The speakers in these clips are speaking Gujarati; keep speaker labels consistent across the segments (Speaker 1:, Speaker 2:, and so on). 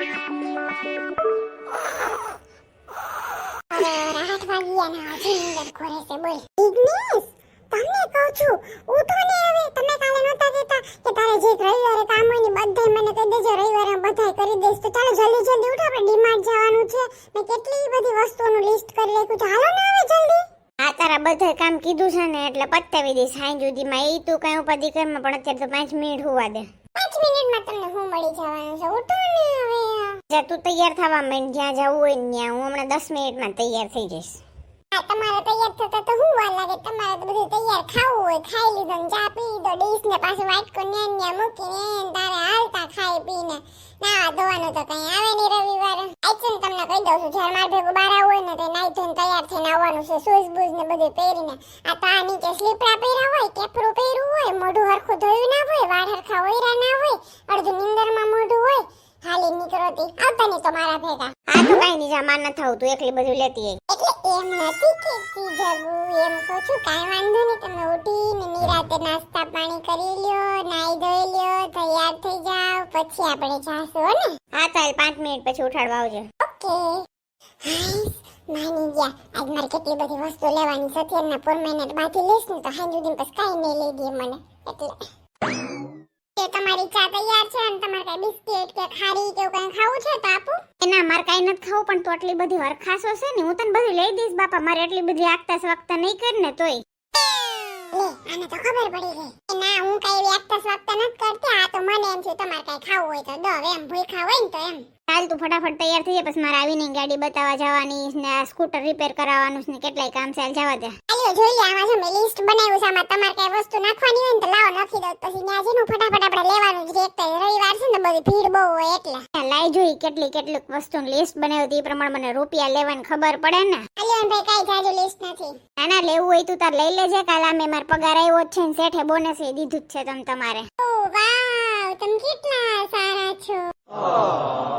Speaker 1: રવિવારે કામ હું કરી દઈશ ચાલો જલ્દી જલ્દી ઉઠો જવાનું છે કેટલી બધી વસ્તુઓનું લિસ્ટ કરી રાખ્યું જલ્દી
Speaker 2: આ તારા બધા કામ કીધું છે ને, એટલે પતાવી દઈશ. સાંજ સુધીમાં એ તું કઈ ઉપાધિ કરમાં પણ અત્યારે તો પાંચ મિનિટ હોવા દે.
Speaker 1: મિનિટમાં તમને હું મળી જવાનું છે. ઉઠો ને હવે.
Speaker 2: જા તું તૈયાર થવા માંડ. જ્યાં જવું હોય ત્યાં. હું હમણાં દસ મિનિટમાં તૈયાર થઈ જઈશ.
Speaker 1: હા તમારે તૈયાર થતા તો હું વાર લાગે. તમારે તો બધું તૈયાર ખાવું હોય. ખાઈ લીધો ને ચા પી લીધો. ડીશ ને પાછું વાટકો ન્યા ન્યા મૂકીને તારે હાલતા ખાઈ પીને. ના ધોવાનું તો કઈ આવે નહીં રવિવારે. આઈચન તમને કહી દઉં છું જ્યારે મારે ભેગું બહાર આવવું હોય ને તે નાઈ ધોઈને તૈયાર થઈને આવવાનું છે. શૂઝ બૂઝ ને બધું પહેરીને. આ તો આ નીચે સ્લીપરા પહેર્યા હોય કેપરું પહેર્યું હોય મોઢું હરખું ધોયું ના હોય વાળ હરખા ઓયરા ના હોય અડધું નીંદરમાં મોઢું હોય નીકળોતી આવતા નહીં તો મારા ભેગા.
Speaker 2: આ તો કઈ નહીં માર ન થવું તું એકલી બધું લેતી
Speaker 1: એટલે એમ નથી કેતી જગુ એમ કહું છું કાઈ વાંધો નહીં તમે ઉઠીને નિરાતે નાસ્તા પાણી કરી લ્યો નાઈ ધોઈ લ્યો તૈયાર થઈ જાવ પછી આપણે જાશું હો ને?
Speaker 2: હા ચાલ પાંચ મિનિટ પછી ઉઠાડવા આવજો.
Speaker 1: ઓકે. માની ગયા. આજ મારે કેટલી બધી વસ્તુ લેવાની છે અત્યારના પર મહિને બાકી લઈશ ને તો હાઈ સુધી પછી કાંઈ નહીં લઈ દે મને. એટલે તમારી ચા તૈયાર છે અને તમારે કઈ બિસ્કિટ કે ખારી કે એવું કંઈ ખાવું છે તો આપું.
Speaker 2: એના મારે કઈ નથી ખાવું પણ તો આટલી બધી હરખાસો છે ને હું તને બધું લઈ દઈશ બાપા. મારે એટલી બધી આગતા સ્વાગતા નહીં કર ને તોય.
Speaker 1: લે આને તો ખબર પડી ગઈ. કે ના હું કઈ એવી આગતા સ્વાગતા નથી કરતી. આ તો મને એમ છે તમારે કઈ ખાવું હોય તો દો. એમ ભૂખા હોય ને તો એમ.
Speaker 2: ચાલ તું ફટાફટ તૈયાર થઈ જા પછી મારે આવીને ગાડી બતાવવા જવાની ને આ સ્કૂટર રિપેર કરાવવાનું ને કેટલાય કામ છે હાલ જવા દે.
Speaker 1: આલ્યો જોઈ લે આમાં મેં લિસ્ટ બનાવ્યું છે આમાં તમારે કઈ વસ્તુ નાખવાની હોય ને તો લાવો નાખી દો પછી ત્યાં જઈને ફટાફટ આપણે લેવાનું જ છે એક તો રવિવાર છે ને બધી ભીડ બહુ હોય એટલે.
Speaker 2: લાઈ જોઈ કેટલી કેટલીક વસ્તુની લિસ્ટ બનાવી એ પ્રમાણે મને રૂપિયા લેવાની ખબર પડે ને.
Speaker 1: આલ્યો ભાઈ કઈ જાજુ લિસ્ટ નથી.
Speaker 2: ના ના લેવું હોય તું તાર લઈ લેજે કાલ અમે માર પગાર આવ્યો છે ને શેઠે બોનસ એ દીધું જ છે તમ તમારે.
Speaker 1: ઓ વાવ તમે કેટલા? છો.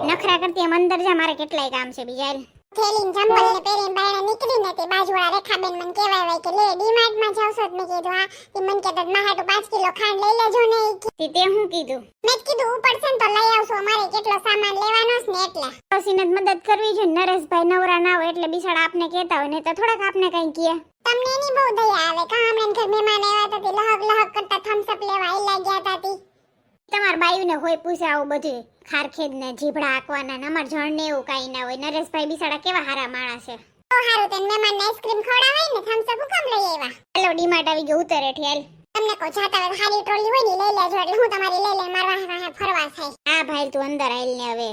Speaker 2: નખરા કરતી એમ અંદર જા મારે કેટલાય કામ છે બીજા.
Speaker 1: થેલીન ચંપલ ને પહેરીને બહાર નીકળીને તે બાજુવાળા રેખાબેન મને કહેવાય વાય કે લે ડીમાર્ટમાં જાવ છો મેં કીધું હા. તે મને કહેતા માહાટું પાંચ કિલો ખાંડ લઈ લેજો ને.
Speaker 2: તે તે હું કીધું?
Speaker 1: મેં કીધું ઉપર છે ને તો લઈ આવશો અમારે કેટલો સામાન લેવાનો છે ને એટલે.
Speaker 2: પસીને મદદ કરવી છે નરેશભાઈ નવરા ના હોય એટલે બિસાડા આપને કહેતા હોય ને તો થોડાક આપને કઈ કહે.
Speaker 1: તમને એની બહુ દયા આવે કા હમણાં ઘર મહેમાન આવ્યા હતા તે લહક લહક કરતા થમ્સ અપ લેવા આયલા લાગ્યા હતા તી.
Speaker 2: તમાર બાયુને હોય પૂછે આવું બધું ખારખેદ ને જીભડા આકવાના ને અમાર જણ ને એવું કાંઈ ના હોય. નરેશભાઈ બિસાડા કેવા હારા માણસ છે.
Speaker 1: તો હારું તેને મહેમાન ને આઈસ્ક્રીમ ખવડાવાય ને થમ્સ અપ કેમ લઈ આવ્યા?
Speaker 2: હેલો ડીમાર્ટ આવી ગયો ઉતરે ઠેલ
Speaker 1: તમને કો જાતા હોય તો ટ્રોલી હોય ને લઈ લેજો એટલે હું તમારી લઈ લઈ મારવા ફરવા થાય.
Speaker 2: હા ભાઈ તું અંદર આઈલ ને હવે.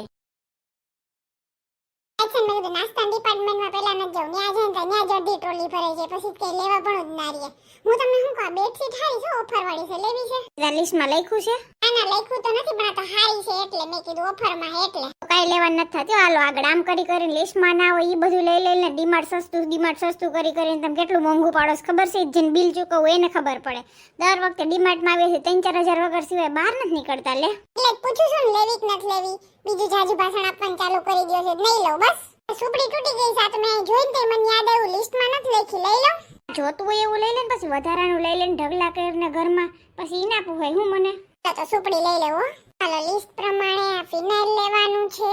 Speaker 1: એક્શન મેં કીધું નાસ્તા ડિપાર્ટમેન્ટમાં પહેલા ન જાઉં ત્યાં જઈને તો ત્યાં જ ટ્રોલી ભરાઈ જાય પછી કે લેવા પણ જ ના રહીએ. હું તમને શું કહું બેડશીટ હારી છે ઓફર વાળી છે? લેવી છે?
Speaker 2: લિસ્ટમાં લખ્યું છે?
Speaker 1: ના ના લખ્યું તો નથી પણ આ તો હારી છે એટલે મેં કીધું ઓફરમાં એટલે.
Speaker 2: તો લેવા નથી થતું. હાલો આગળ આમ કરી કરીને લિસ્ટમાં ના હોય એ બધું લઈ લઈને ડીમાર્ટ સસ્તું ડીમાર્ટ સસ્તું કરી કરીને તમે કેટલું મોંઘું પાડો છો? ખબર છે? જેને બિલ ચૂકવું એને ખબર પડે. દર વખતે ડીમાર્ટમાં આવે છે ત્રણ ચાર હજાર વગર સિવાય બહાર નથી નીકળતા લે.
Speaker 1: એટલે પૂછું છું ને લેવી કે નથી લેવી? બીજું જાજુ ભાષણ આપવાનું ચાલુ કરી દો છે. નહીં લઉં બસ. સુપડી તૂટી ગઈ સાત મેં જોઈને તે મને યાદ આવ્યું. લિસ્ટમાં નથી લખી. લઈ લઉં
Speaker 2: જોતું હોય એવું લઈ લે ને પછી વધારાનું લઈ લઈને ઢગલા કરીને ઘરમાં. પછી ઈ ના પૂછાય હું મને?
Speaker 1: તો સુપડી લઈ લેવો. ચાલો લિસ્ટ પ્રમાણે આ ફિનાઇલ લેવાનું છે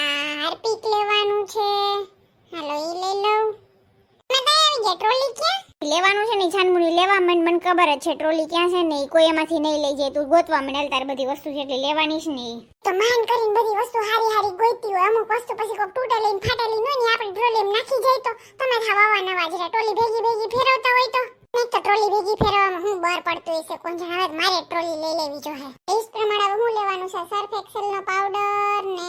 Speaker 1: આ હાર્પિક લેવાનું છે હાલો ઈ લઈ લઉં મેં તો આવી ગયા ટ્રોલી ક્યાં
Speaker 2: લેવાનું છે ને, છાનમુની લેવા? મને મને ખબર જ છે, ટ્રોલી ક્યાં છે ને કોઈ એમાંથી નહીં લઈ જાય, તું ગોતવા મને તાર બધી વસ્તુ છે એટલે લેવાની જ નહીં.
Speaker 1: તો માન કરીને બધી વસ્તુ હારી હારી ગોતી હોય, અમુક વસ્તુ પછી કોક તૂટેલી ને ફાટેલી નહીં ને આપણી ટ્રોલી નાખી જાય તો તમે ખાવા નવા જ ટ્રોલી ભેગી ભેગી ફેરવતા હોય તો. નહીં તો ટ્રોલી ભેગી ફેરવામાં હું બહાર પડતું હશે કોણ જાણે મારે ટ્રોલી લઈ લેવી જોઈએ પ્રમાણે હવે હું લેવાનું છે? સર્ફ એક્સેલ નો પાવડર ને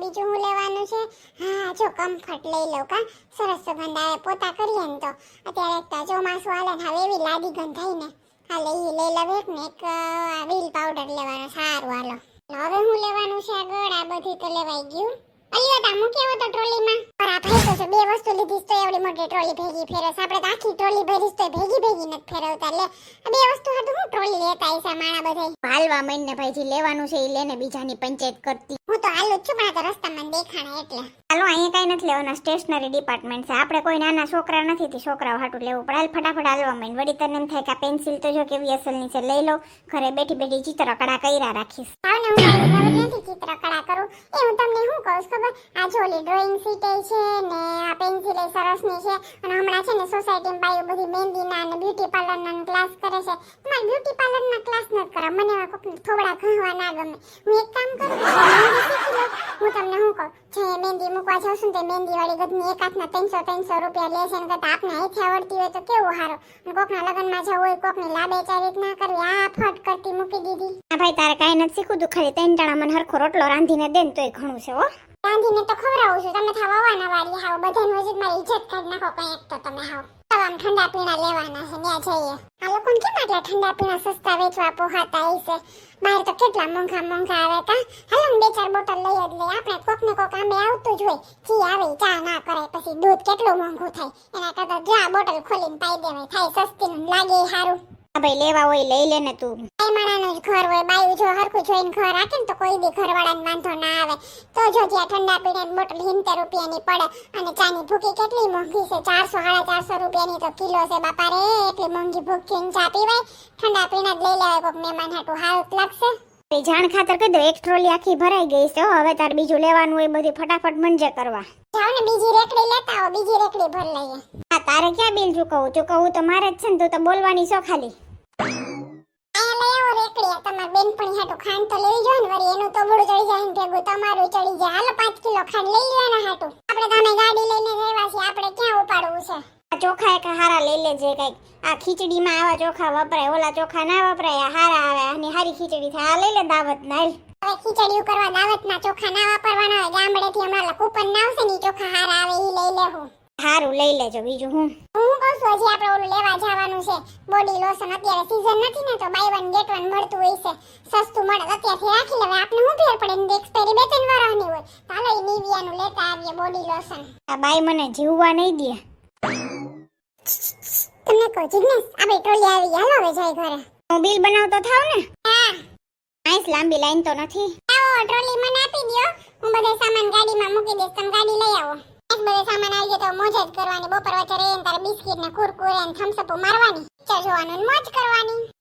Speaker 1: બીજું હું લેવાનું છે? હા, જો કમ્ફર્ટ લઈ લઉં કા? સરસ સુગંધ આવે, પોતા કરીએ ને તો. અત્યારે તો ચોમાસું હાલે ને હવે એવી લાદી ગંધાઈ ને. હાલે, ઈ લઈ લઉં એક ને એક વ્હીલ પાવડર લેવાનો, સારું હાલો. હવે હું લેવાનું છે આગળ? આ બધું તો લેવાઈ ગયું. અલિયા મૂકી આવો તો ટ્રોલીમાં પર આ ભાઈ તો બે વસ્તુ લીધી તો એવડી મોટી ટ્રોલી ભેગી ફેરવશે. આપણે તો આખી ટ્રોલી ભરીશ તો ભેગી ભેગી નથી ફેરવતા. લે, આ બે વસ્તુ હતું હું લેતા આઈસા માણા બધાય.
Speaker 2: હાલવા માંડ ને ભાઈ લેવાનું છે એ લેને બીજાની પંચાયત કરતી.
Speaker 1: હું તો હાલું જ છું પણ આ તો રસ્તામાં દેખાણા એટલે.
Speaker 2: હાલો અહીંયા કઈ નથી લેવાના સ્ટેશનરી ડિપાર્ટમેન્ટ છે. આપણે કોઈ નાના છોકરા નથી તે છોકરાઓ હાટું લેવું. પડે હાલ ફટાફટ હાલવા માંડ. વળી તને એમ થાય કે આ પેન્સિલ તો જો કેવી અસલની છે લઈ લો. ઘરે બેઠી બેઠી ચિત્ર કડા કર્યા રાખીશ.
Speaker 1: ભાવને હું નથી ચિત્ર કળા કરું. એ હું તમને શું કહું ખબર? આ જો ઓલી ડ્રોઈંગ સીટ છે ને આ પેન્સિલ એ સરસની છે. અને હમણાં છે ને સોસાયટીમાં બાયો બધી મહેંદીના અને બ્યુટી પાર્લરના ક્લાસ કરે છે. તમારે બ્યુટી પાર્લરના ક્લાસ નથી કરો મને થોડા ઘણવા ના ગમે. હું એક કામ કરું હું તમને શું કહું? જે મહેંદી મૂકવા જાઉં છું ને તે મહેંદી વાળી ગદની એક હાથના ત્રણસો ત્રણસો રૂપિયા લે છે ને કરતા આપને અહીંથી આવડતી હોય તો કેવું સારું અને કોકના લગ્નમાં જવું હોય કોકની લાબે ચારીક ના કરવી આ ફટ કરતી મૂકી દીધી.
Speaker 2: હા ભાઈ તારે કાંઈ નથી શીખવું તું ખાલી ત્રણ ટાણા મને હરખો રોટલો રાંધીને દે ને તોય ઘણું છે હો.
Speaker 1: રાંધીને તો ખવડાવું છું તમે થાવ વાળી હાવ બધાનું હજી મારી ઇજ્જત કાઢી નાખો કઈ એક તો તમે હાવ. આમ ઠંડા પીણા લેવાના છે ત્યાં જઈએ. આ લોકોને કેમ આટલા ઠંડા પીણા સસ્તા વેચવા પોહાતા હશે બહાર તો કેટલા મોંઘા મોંઘા આવે કા? હાલો બે ચાર બોટલ લઈ જ લઈએ. આપણે કોક ને કોક આમે આવતું જ હોય. જી આવે, ચા ના કરે, પછી દૂધ કેટલું મોંઘું થાય? એના કરતા જ્યાં બોટલ ખોલીને પાઈ દેવાય. થાય સસ્તી લાગે સારું.
Speaker 2: હા ભાઈ લેવા હોય લઈ લે ને તું.
Speaker 1: બાયમાણાનું જ ઘર હોય બાયું જો હરખું જોઈને ઘર રાખે ને તો કોઈ બી ઘરવાળાને વાંધો ના આવે. તો જો જ્યાં ઠંડા પીણે બોટલ સિત્તેર રૂપિયાની પડે અને ચાની ભૂકી કેટલી મોંઘી છે? ચારસો સાડા ચારસો રૂપિયાની તો કિલો છે બાપા રે એટલી મોંઘી ભૂખીને ચા પીવાય. ઠંડા પીણા જ લઈ લેવાય કોઈક મહેમાન હાટું હારું લાગશે.
Speaker 2: જાણ ખાતર કહી દો એક ટ્રોલી આખી ભરાઈ ગઈ છે હવે તારે બીજું લેવાનું હોય બધું ફટાફટ મંજે કરવા.
Speaker 1: જાઓ ને બીજી રેકડી લેતા આવો બીજી રેકડી ભર લઈએ.
Speaker 2: હા તારે ક્યાં બિલ ચૂકવું ચૂકવું તો મારે જ છે ને તું તો બોલવાની છો ખાલી.
Speaker 1: તમારા બેનપણી ખાંડ તો લેવી જોઈએ ને, વળી એનું તો બડું ચડી જાય ને ભેગું. તમારું ચડી જાય. હાલો, પાંચ કિલો ખાંડ લઈ લેવાના હાટું. આપણે તમે ગાડી લઈને રહેવા છીએ. આપણે ક્યાં ઉપાડવું છે?
Speaker 2: ચોખા એક હારા લઈ લેજે કંઈક. આ ખીચડીમાં આવા ચોખા વપરાય, ઓલા ચોખા ના વપરાય હારા આવે અને હારી ખીચડી થાય. આ લઈ લે દાવત ના
Speaker 1: હવે ખીચડી કરવા દાવતના ચોખા ના વાપરવાના હોય, ગામડેથી હમણાં કૂપન ના આવશે ને ચોખા હારા આવે એ લઈ લેવું
Speaker 2: હારું લઈ લેજો બીજું હું.
Speaker 1: હું કહું છું હજી આપણે ઓલું લેવા જવાનું છે. બોડી લોશન અત્યારે સીઝન નથી ને તો બાય વન ગેટ વન મળતું હોય છે. સસ્તું મળે અત્યારથી રાખી લેવાય. આપણે શું ફેર પડે? ને એક્સપાયરી બે ત્રણ હોય. ચાલો એ નિવિયાનું લેતા આવીએ બોડી લોશન
Speaker 2: આ બાઈ મને જીવવા નહીં દે.
Speaker 1: તમને કહું જીગ્નેશ આપણે ટ્રોલી આવી ગયા હાલો હવે જાય ઘરે.
Speaker 2: હું બિલ બનાવતો થાવ ને?
Speaker 1: હા.
Speaker 2: આઈસ લાંબી લાઈન તો નથી.
Speaker 1: આવો ટ્રોલી મને આપી દો હું બધો સામાન ગાડીમાં મૂકી દઈશ. તમે ગાડી લઈ આવો. સામાન આવી ગયો તો મોજ જ કરવાની. બપોર વચ્ચે રહીને તારે બિસ્કિટ ને કુરકુરે ને થમ્સઅપ મારવાની. પિક્ચર જોવાનું મોજ કરવાની.